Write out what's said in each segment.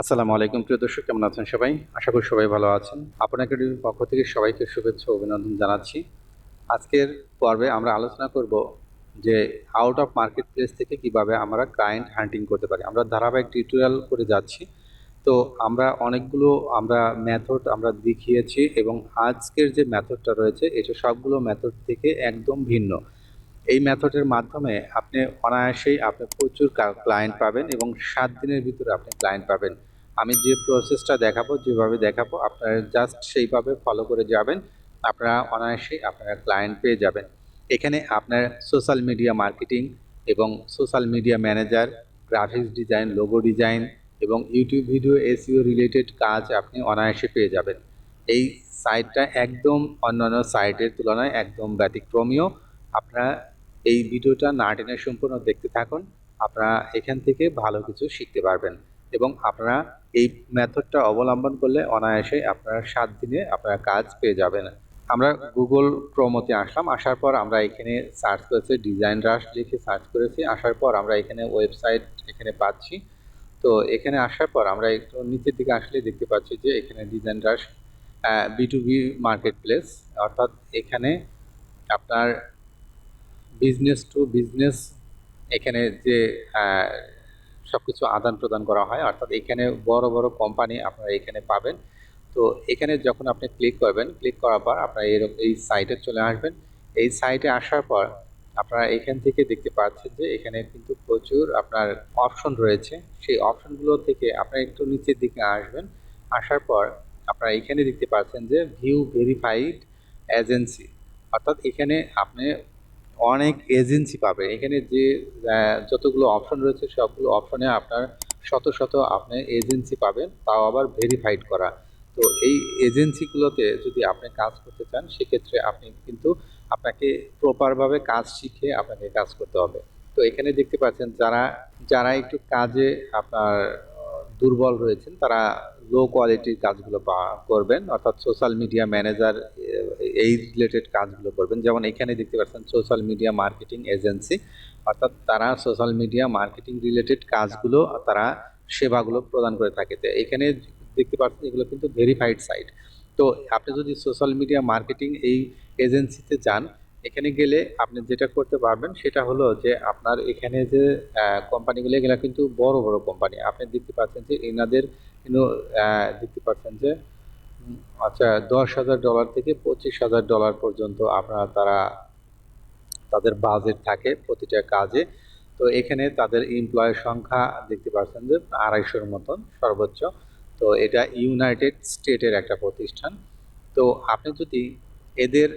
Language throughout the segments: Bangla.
আসসালামু আলাইকুম, প্রিয় দর্শক, কেমন আছেন সবাই? আশা করি সবাই ভালো আছেন। একাডেমির পক্ষ থেকে সবাইকে শুভেচ্ছা অভিনন্দন জানাচ্ছি। আজকের পর্বে আমরা আলোচনা করব যে আউট অফ মার্কেট প্লেস থেকে কীভাবে আমরা ক্লায়েন্ট হান্টিং করতে পারি। আমরা ধারাবাহিক টিউটোরিয়াল করে যাচ্ছি। তো আমরা অনেকগুলো আমরা মেথড আমরা দেখিয়েছি এবং আজকের যে মেথডটা রয়েছে, এটা সবগুলো মেথড থেকে একদম ভিন্ন। এই মেথডের মাধ্যমে আপনি অনায়াসেই আপনি প্রচুর ক্লায়েন্ট পাবেন এবং সাত দিনের ভিতরে আপনি ক্লায়েন্ট পাবেন। আমি যে প্রসেসটা দেখাবো, যেভাবে দেখাবো, আপনারা জাস্ট সেইভাবে ফলো করে যাবেন। আপনারা অনায়াসেই আপনারা ক্লায়েন্ট পেয়ে যাবেন। এখানে আপনার সোশ্যাল মিডিয়া মার্কেটিং এবং social media manager graphics design logo design এবং ইউটিউব ভিডিও এসিও রিলেটেড কাজ আপনি অনায়াসে পেয়ে যাবেন। এই সাইটটা একদম অন্যান্য সাইটের তুলনায় একদম ব্যতিক্রমীয় আপনারা এই ভিডিওটা না টেনে সম্পূর্ণ দেখতে থাকুন। আপনারা এখান থেকে ভালো কিছু শিখতে পারবেন এবং আপনারা এই মেথডটা অবলম্বন করলে অনায়াসে আপনারা সাত দিনে আপনারা কাজ পেয়ে যাবেন। আমরা গুগল ক্রোমতে আসলাম, আসার পর আমরা এখানে সার্চ করেছি, ডিজাইন রাশ লিখে সার্চ করেছি, আসার পর আমরা এখানে ওয়েবসাইট এখানে পাচ্ছি। তো এখানে আসার পর আমরা একটু নিচের দিকে আসলে দেখতে পাচ্ছি যে এখানে DesignRush B to B marketplace অর্থাৎ এখানে আপনার বিজনেস টু বিজনেস এখানে যে সব কিছু আদান প্রদান করা হয়, অর্থাৎ এখানে বড় বড় কোম্পানি আপনারা এখানে পাবেন। তো এখানে যখন আপনি ক্লিক করবেন ক্লিক করার পর আপনারা এরকম এই সাইটে চলে আসবেন। এই সাইটে আসার পর আপনারা এখান থেকে দেখতে পাচ্ছেন যে, এখানে কিন্তু প্রচুর আপনার অপশন রয়েছে। সেই অপশনগুলো থেকে আপনারা একটু নিচের দিকে আসবেন। আসার পর আপনারা এখানে দেখতে পাচ্ছেন যে ভিউ ভেরিফাইড এজেন্সি অর্থাৎ এখানে আপনি অনেক এজেন্সি পাবে এখানে যে যতগুলো অপশন রয়েছে, সবগুলো অপশনে আপনার শত শত আপনি এজেন্সি পাবেন, তাও আবার ভেরিফাইড করা। তো এই এজেন্সিগুলোতে যদি আপনি কাজ করতে চান, সেক্ষেত্রে আপনি কিন্তু আপনাকে প্রপারভাবে কাজ শিখে আপনাকে কাজ করতে হবে। তো এখানে দেখতে পাচ্ছেন, যারা যারা একটু কাজে আপনার দুর্বল রয়েছেন, তারা লো কোয়ালিটির কাজগুলো করবেন, অর্থাৎ সোশ্যাল মিডিয়া ম্যানেজার এই রিলেটেড কাজগুলো করবেন। যেমন এখানে দেখতে পাচ্ছেন সোশ্যাল মিডিয়া মার্কেটিং এজেন্সি অর্থাৎ তারা সোশ্যাল মিডিয়া মার্কেটিং রিলেটেড কাজগুলো তারা সেবাগুলো প্রদান করে থাকে। তো এখানে দেখতে পাচ্ছেন এগুলো কিন্তু ভেরিফাইড সাইট তো আপনি যদি সোশ্যাল মিডিয়া মার্কেটিং এই এজেন্সিতে যান এখানে গেলে আপনি যেটা করতে পারবেন সেটা হলো যে আপনার এখানে যে কোম্পানিগুলো, এগুলো কিন্তু বড় বড় কোম্পানি। আপনি দেখতে পাচ্ছেন যে এনাদের দেখতে পাচ্ছেন যে আচ্ছা দশ হাজার ডলার থেকে পঁচিশ হাজার ডলার পর্যন্ত আপনার তারা, তাদের বাজেট থাকে প্রতিটা কাজে। তো এখানে তাদের এমপ্লয়ের সংখ্যা দেখতে পাচ্ছেন যে আড়াইশোর মতন সর্বোচ্চ। তো এটা ইউনাইটেড স্টেটের একটা প্রতিষ্ঠান। তো আপনি যদি এদের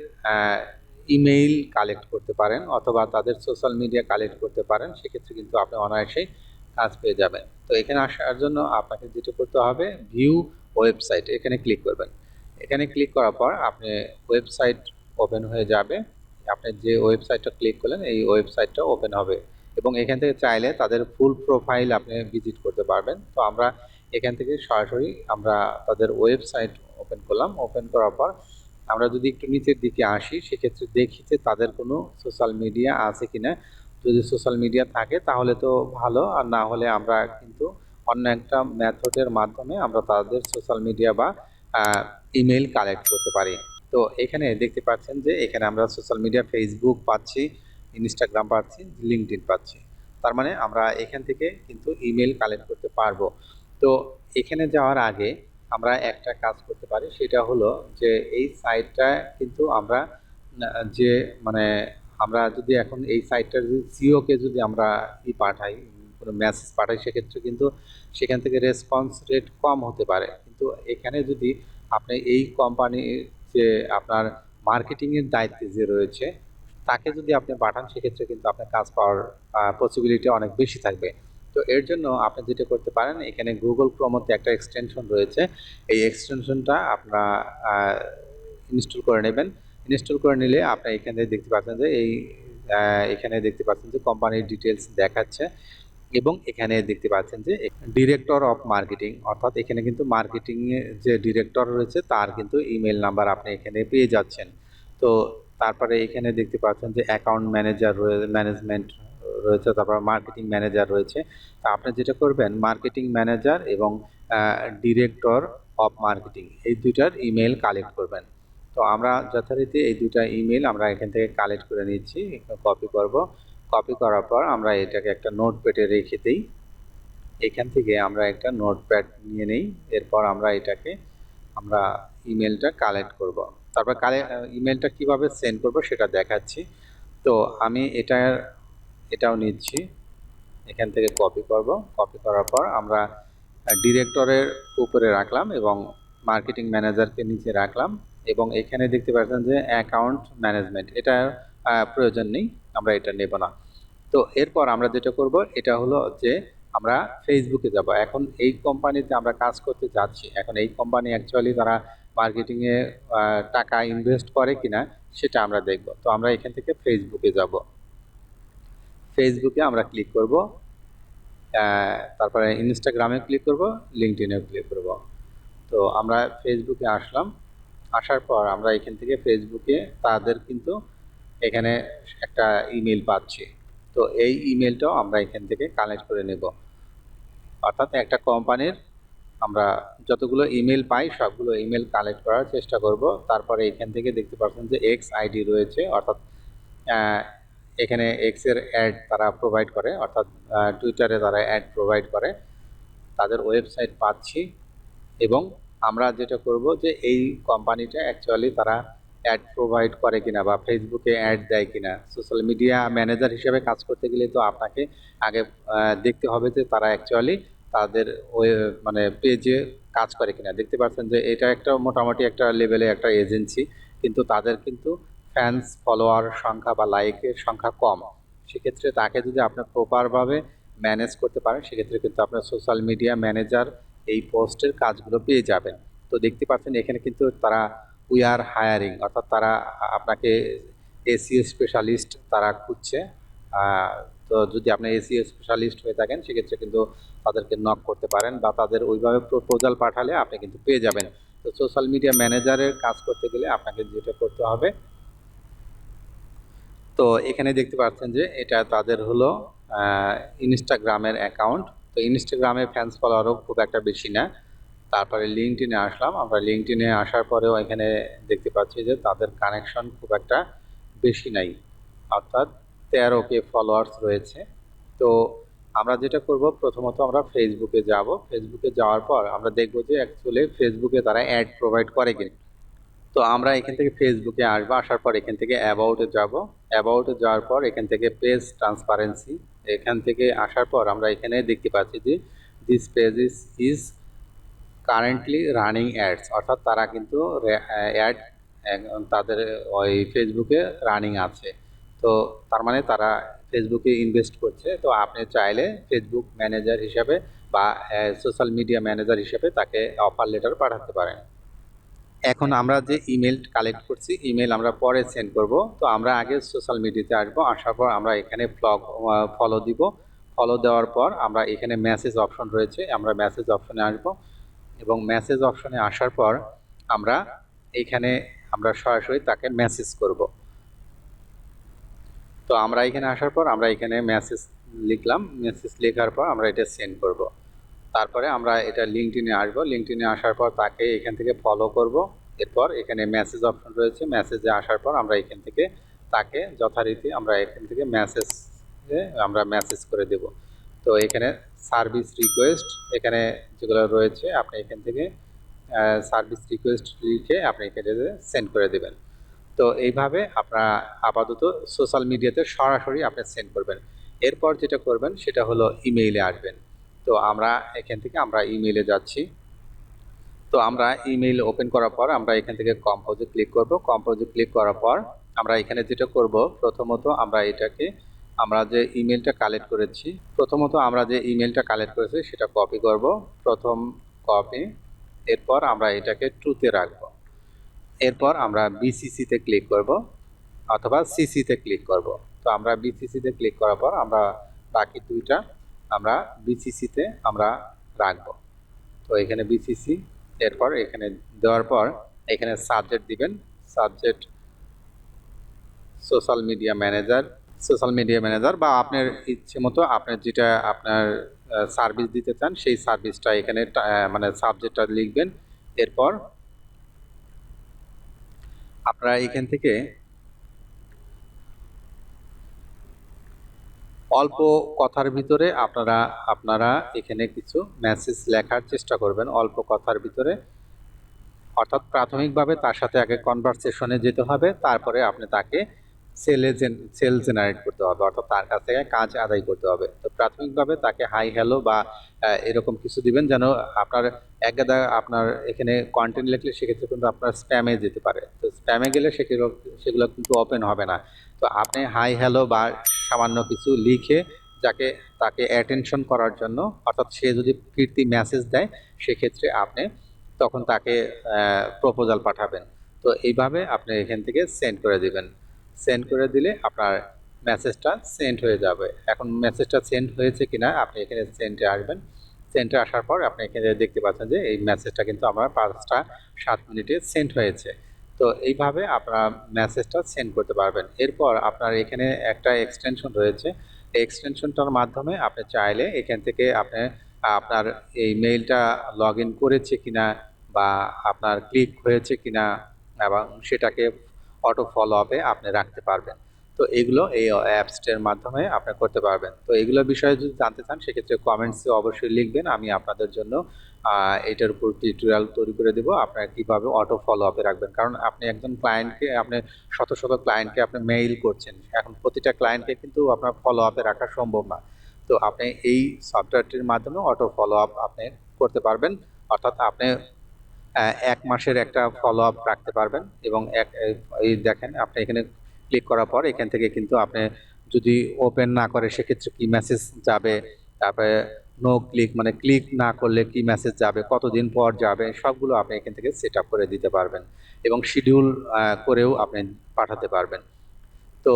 ইমেইল কালেক্ট করতে পারেন অথবা তাদের সোশ্যাল মিডিয়া কালেক্ট করতে পারেন, সেক্ষেত্রে কিন্তু আপনি অনায়াসেই কাজ পেয়ে যাবেন। তো এখানে আসার জন্য আপনাকে যেটা করতে হবে ভিউ ওয়েবসাইট এখানে ক্লিক করবেন। এখানে ক্লিক করার পর আপনি ওয়েবসাইট ওপেন হয়ে যাবে। আপনি যে ওয়েবসাইটটা ক্লিক করলেন, এই ওয়েবসাইটটা ওপেন হবে। এবং এখান থেকে চাইলে তাদের ফুল প্রোফাইল আপনি ভিজিট করতে পারবেন। তো আমরা এখান থেকে সরাসরি আমরা তাদের ওয়েবসাইট ওপেন করলাম। ওপেন করার পর আমরা যদি একটু নিচের দিকে আসি, সেক্ষেত্রে দেখি যে তাদের কোনো সোশ্যাল মিডিয়া আছে কিনা। যদি সোশ্যাল মিডিয়া থাকে, তাহলে তো ভালো। আর না হলে আমরা কিন্তু অন্য একটা মেথডের মাধ্যমে আমরা তাদের সোশ্যাল মিডিয়া বা ইমেল কালেক্ট করতে পারি। তো এখানে দেখতে পাচ্ছেন যে, এখানে আমরা সোশ্যাল মিডিয়া ফেসবুক পাচ্ছি ইনস্টাগ্রাম পাচ্ছি লিঙ্কডইন পাচ্ছি। তার মানে আমরা এখান থেকে কিন্তু ইমেল কালেক্ট করতে পারব। তো এখানে যাওয়ার আগে আমরা একটা কাজ করতে পারি, সেটা হলো যে এই সাইটটা কিন্তু আমরা, যে মানে আমরা যদি এখন এই সাইটটার যদি সিওকে যদি আমরা ই পাঠাই, কোনো মেসেজ পাঠাই, সেক্ষেত্রে কিন্তু সেখান থেকে রেসপন্স রেট কম হতে পারে। কিন্তু এখানে যদি আপনি এই কোম্পানির যে আপনার মার্কেটিংয়ের দায়িত্বে যে রয়েছে, তাকে যদি আপনি পাঠান, সেক্ষেত্রে কিন্তু আপনার কাজ পাওয়ার পসিবিলিটি অনেক বেশি থাকবে। তো এর জন্য আপনি যেটা করতে পারেন, এখানে গুগল ক্রোমতে একটা এক্সটেনশন রয়েছে। এই এক্সটেনশনটা আপনারা ইনস্টল করে নেবেন। ইনস্টল করে নিলে আপনি এখানে দেখতে পাচ্ছেন যে এই এখানে দেখতে পাচ্ছেন যে কোম্পানির ডিটেলস দেখাচ্ছে এবং এখানে দেখতে পাচ্ছেন যে ডিরেক্টর অফ মার্কেটিং অর্থাৎ এখানে কিন্তু মার্কেটিং যে ডিরেক্টর রয়েছে তার কিন্তু ইমেল নাম্বার আপনি এখানে পেয়ে যাচ্ছেন। তো তারপরে এখানে দেখতে পাচ্ছেন যে অ্যাকাউন্ট ম্যানেজার ম্যানেজমেন্ট রয়েছে, তারপর মার্কেটিং ম্যানেজার রয়েছে। তা আপনি যেটা করবেন মার্কেটিং ম্যানেজার এবং ডিরেক্টর অফ মার্কেটিং এই দুইটার ইমেল কালেক্ট করবেন। তো আমরা যথারীতি এই দুইটা ইমেল আমরা এখান থেকে কালেক্ট করে নিচ্ছি কপি করব। কপি করার পর আমরা এটাকে একটা নোট প্যাডে রেখে দিই। এখান থেকে আমরা একটা নোটপ্যাড নিয়ে নেই। এরপর আমরা এটাকে, আমরা ইমেলটা কালেক্ট করব। তারপর কালে ইমেলটা কীভাবে সেন্ড করব সেটা দেখাচ্ছি। তো আমি এটা এটাও নিচ্ছি। এখান থেকে কপি করব। কপি করার পর আমরা ডিরেক্টরের উপরে রাখলাম এবং মার্কেটিং ম্যানেজারকে নিচে রাখলাম এবং এখানে দেখতে পাচ্ছেন যে অ্যাকাউন্ট ম্যানেজমেন্ট এটা প্রয়োজন নেই, আমরা এটা নেব না। তো এরপর আমরা যেটা করব, এটা হলো যে আমরা ফেসবুকে যাব। এখন এই কোম্পানিতে আমরা কাজ করতে যাচ্ছি। এখন এই কোম্পানি অ্যাকচুয়ালি তারা মার্কেটিংয়ে টাকা ইনভেস্ট করে কিনা, সেটা আমরা দেখব। তো আমরা এখান থেকে ফেসবুকে যাব। ফেসবুকে আমরা ক্লিক করব। তারপরে ইনস্টাগ্রামে ক্লিক করব লিঙ্কডিনেও ক্লিক করব। তো আমরা ফেসবুকে আসলাম। আসার পর আমরা এখান থেকে ফেসবুকে তাদের কিন্তু এখানে একটা ইমেল পাচ্ছি। তো এই ইমেলটাও আমরা এখান থেকে কালেক্ট করে নেব। অর্থাৎ একটা কোম্পানির আমরা যতগুলো ইমেল পাই, সবগুলো ইমেল কালেক্ট করার চেষ্টা করব। তারপরে এখান থেকে দেখতে পাচ্ছেন যে এক্স আইডি রয়েছে। অর্থাৎ এখানে এক্সের অ্যাড তারা প্রোভাইড করে, অর্থাৎ টুইটারে তারা অ্যাড প্রোভাইড করে। তাদের ওয়েবসাইট পাচ্ছি এবং আমরা যেটা করব যে এই কোম্পানিটা অ্যাকচুয়ালি তারা অ্যাড প্রোভাইড করে কিনা বা ফেসবুকে অ্যাড দেয় কিনা। সোশ্যাল মিডিয়া ম্যানেজার হিসেবে কাজ করতে গেলে তো আপনাকে আগে দেখতে হবে যে তারা অ্যাকচুয়ালি তাদের ওই মানে পেজে কাজ করে কিনা। দেখতে পাচ্ছেন যে এটা একটা মোটামুটি একটা লেভেলে একটা এজেন্সি কিন্তু তাদের কিন্তু ফ্যান্স ফলোয়ার সংখ্যা বা লাইকের সংখ্যা কম, সেক্ষেত্রে তাকে যদি আপনি প্রপারভাবে ম্যানেজ করতে পারেন, সেক্ষেত্রে কিন্তু আপনার সোশ্যাল মিডিয়া ম্যানেজার এই পোস্টের কাজগুলো পেয়ে যাবেন। তো দেখতে পাচ্ছেন এখানে কিন্তু তারা উই আর হায়ারিং অর্থাৎ তারা আপনাকে এসিও স্পেশালিস্ট তারা খুঁজছে। তো যদি আপনি এসিও স্পেশালিস্ট হয়ে থাকেন, সেক্ষেত্রে কিন্তু তাদেরকে নক করতে পারেন বা তাদের ওইভাবে প্রপোজাল পাঠালে আপনি কিন্তু পেয়ে যাবেন। তো সোশ্যাল মিডিয়া ম্যানেজারের কাজ করতে গেলে আপনাকে যেটা করতে হবে তো এখানে দেখতে পাচ্ছেন যে এটা তাদের হলো ইনস্টাগ্রামের অ্যাকাউন্ট তো ইনস্টাগ্রামে ফ্যান্স ফলোয়ারও খুব একটা বেশি না। তারপরে লিঙ্কডিনে আসলাম। আমরা লিঙ্কডিনে আসার পরেও এখানে দেখতে পাচ্ছি যে তাদের কানেকশন খুব একটা বেশি নাই। অর্থাৎ তেরো কে ফলোয়ার্স রয়েছে। তো আমরা যেটা করব, প্রথমত আমরা ফেসবুকে যাব। ফেসবুকে যাওয়ার পর আমরা দেখব যে অ্যাকচুয়ালি ফেসবুকে তারা অ্যাড প্রোভাইড করে কিনা। তো আমরা এখান থেকে ফেসবুকে আসব, আসার পর এখান থেকে অ্যাবাউটে যাব। অ্যাবাউটে যাওয়ার পর এখান থেকে পেজ ট্রান্সপারেন্সি এখান থেকে আসার পর আমরা এখানে দেখতে পাচ্ছি যে this page is is currently running ads অর্থাৎ তারা কিন্তু অ্যাড তাদের ওই ফেসবুকে রানিং আছে। তো তার মানে তারা ফেসবুকে ইনভেস্ট করছে। তো আপনি চাইলে ফেসবুক ম্যানেজার হিসাবে বা সোশ্যাল মিডিয়া ম্যানেজার হিসেবে তাকে অফার লেটার পাঠাতে পারেন। এখন আমরা যে ইমেল কালেক্ট করছি ইমেল আমরা পরে সেন্ড করব। তো আমরা আগে সোশ্যাল মিডিয়াতে আসব, আসার পর আমরা এখানে ফ্লগ ফলো দিব। ফলো দেওয়ার পর আমরা এখানে মেসেজ অপশন রয়েছে, আমরা মেসেজ অপশনে আসব। এবং মেসেজ অপশনে আসার পর আমরা এখানে আমরা সরাসরি তাকে মেসেজ করব। তো আমরা এখানে আসার পর আমরা এখানে মেসেজ লিখলাম মেসেজ লেখার পর আমরা এটা সেন্ড করব। তারপরে আমরা এটা লিঙ্কডিনে আসব। লিঙ্কডিনে আসার পর তাকে এখান থেকে ফলো করব। এরপর এখানে মেসেজ অপশন রয়েছে। মেসেজে আসার পর আমরা এখান থেকে তাকে যথারীতি আমরা এখান থেকে মেসেজ আমরা মেসেজ করে দেব। তো এখানে সার্ভিস রিকোয়েস্ট এখানে যেগুলো রয়েছে, আপনি এখান থেকে সার্ভিস রিকোয়েস্ট লিখে আপনি এখানে সেন্ড করে দেবেন। তো এইভাবে আপনারা আপাতত সোশ্যাল মিডিয়াতে সরাসরি আপনি সেন্ড করবেন। এরপর যেটা করবেন সেটা হলো ইমেইলে আসবেন। তো আমরা এখান থেকে আমরা ইমেইলে যাচ্ছি। তো আমরা ইমেইল ওপেন করার পর আমরা এখান থেকে কম্পোজে ক্লিক করব। কম্পোজে ক্লিক করার পর আমরা এখানে যেটা করব, প্রথমত আমরা এটাকে, আমরা যে ইমেলটা কালেক্ট করেছি, প্রথমত আমরা যে ইমেলটা কালেক্ট করেছি সেটা কপি করব। প্রথম কপি এরপর আমরা এটাকে ট্রুতে রাখব। এরপর আমরা বিসিসিতে ক্লিক করব, অথবা সিসিতে ক্লিক করব। তো আমরা বিসিসিতে ক্লিক করার পর আমরা বাকি দুইটা আমরা বিসিসিতে আমরা রাখব। তো এখানে বিসিসি এরপর এখানে দেওয়ার পর এখানে সাবজেক্ট দিবেন। Subject social media manager social media manager বা আপনার ইচ্ছে মতো আপনার যেটা আপনার সার্ভিস দিতে চান, সেই সার্ভিসটা এখানে মানে সাবজেক্টটা লিখবেন। এরপর আপনারা এখান থেকে অল্প কথার ভিতরে আপনারা আপনারা এখানে কিছু মেসেজ লেখার চেষ্টা করবেন অল্প কথার ভিতরে। অর্থাৎ প্রাথমিকভাবে তার সাথে আগে কনভারসেশনে যেতে হবে, তারপরে আপনি তাকে সেলে সেল জেনারেট করতে হবে, অর্থাৎ তার কাছ থেকে কাজ আদায় করতে হবে। তো প্রাথমিকভাবে তাকে হাই হ্যালো বা এরকম কিছু দিবেন যেন আপনার একগাদা আপনার এখানে কন্টেন্ট লিখলে সেক্ষেত্রে কিন্তু আপনার স্প্যামে যেতে পারে। তো স্প্যামে গেলে সেগুলো সেগুলো কিন্তু ওপেন হবে না। তো আপনি হাই হ্যালো বা সামান্য কিছু লিখে যাকে, তাকে অ্যাটেনশন করার জন্য, অর্থাৎ সে যদি কীর্তি মেসেজ দেয়, সেক্ষেত্রে আপনি তখন তাকে প্রপোজাল পাঠাবেন। তো এইভাবে আপনি এখান থেকে সেন্ড করে দিবেন। সেন্ড করে দিলে আপনার মেসেজটা সেন্ড হয়ে যাবে। এখন মেসেজটা সেন্ড হয়েছে কিনা আপনি এখানে সেন্ডে আসবেন। সেন্ডে আসার পর আপনি এখানে দেখতে পাচ্ছেন যে এই মেসেজটা কিন্তু আমার পাঁচটা সাত মিনিটে সেন্ড হয়েছে। তো এইভাবে আপনারা মেসেজটা সেন্ড করতে পারবেন। এরপর আপনার এখানে একটা এক্সটেনশন রয়েছে। এই এক্সটেনশনটার মাধ্যমে আপনি চাইলে এখান থেকে আপনি, আপনার এই মেইলটা লগ ইন করেছে কিনা বা আপনার ক্লিক হয়েছে কিনা এবং সেটাকে অটো ফলো আপে আপনি রাখতে পারবেন। তো এগুলো এই অ্যাপসটার মাধ্যমে আপনি করতে পারবেন। তো এগুলো বিষয়ে যদি জানতে চান, সেক্ষেত্রে কমেন্টসে অবশ্যই লিখবেন। আমি আপনাদের জন্য এটার উপর টিউটোরিয়াল তৈরি করে দেবো। আপনারা কীভাবে অটো ফলো আপে রাখবেন? কারণ আপনি একজন ক্লায়েন্টকে আপনি শত শত ক্লায়েন্টকে আপনি মেইল করছেন। এখন প্রতিটা ক্লায়েন্টকে কিন্তু আপনার ফলো আপে রাখা সম্ভব না। তো আপনি এই সফটওয়্যারটির মাধ্যমে অটো ফলো আপ আপনি করতে পারবেন। অর্থাৎ আপনি এক মাসের একটা ফলো আপ রাখতে পারবেন এবং এক, এই দেখেন আপনি এখানে ক্লিক করার পর এখান থেকে কিন্তু আপনি যদি ওপেন না করে সেক্ষেত্রে কি মেসেজ যাবে? তারপরে নো ক্লিক মানে ক্লিক না করলে কি মেসেজ যাবে? কতদিন পর যাবে? সবগুলো আপনি এখান থেকে সেট করে দিতে পারবেন এবং শিডিউল করেও আপনি পাঠাতে পারবেন। তো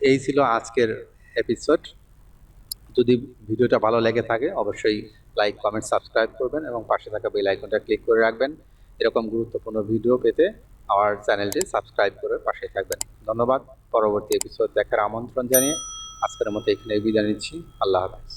এই ছিল আজকের এপিসোড যদি ভিডিওটা ভালো লেগে থাকে অবশ্যই লাইক কমেন্ট সাবস্ক্রাইব করবেন এবং পাশে থাকা বেল আইকনটা ক্লিক করে রাখবেন। এরকম গুরুত্বপূর্ণ ভিডিও পেতে আমার চ্যানেলটি সাবস্ক্রাইব করে পাশে থাকবেন। ধন্যবাদ। পরবর্তী এপিসোড দেখার আমন্ত্রণ জানিয়ে আজকের মতো এখানে বিদায় নিচ্ছি। আল্লাহ হাফেজ।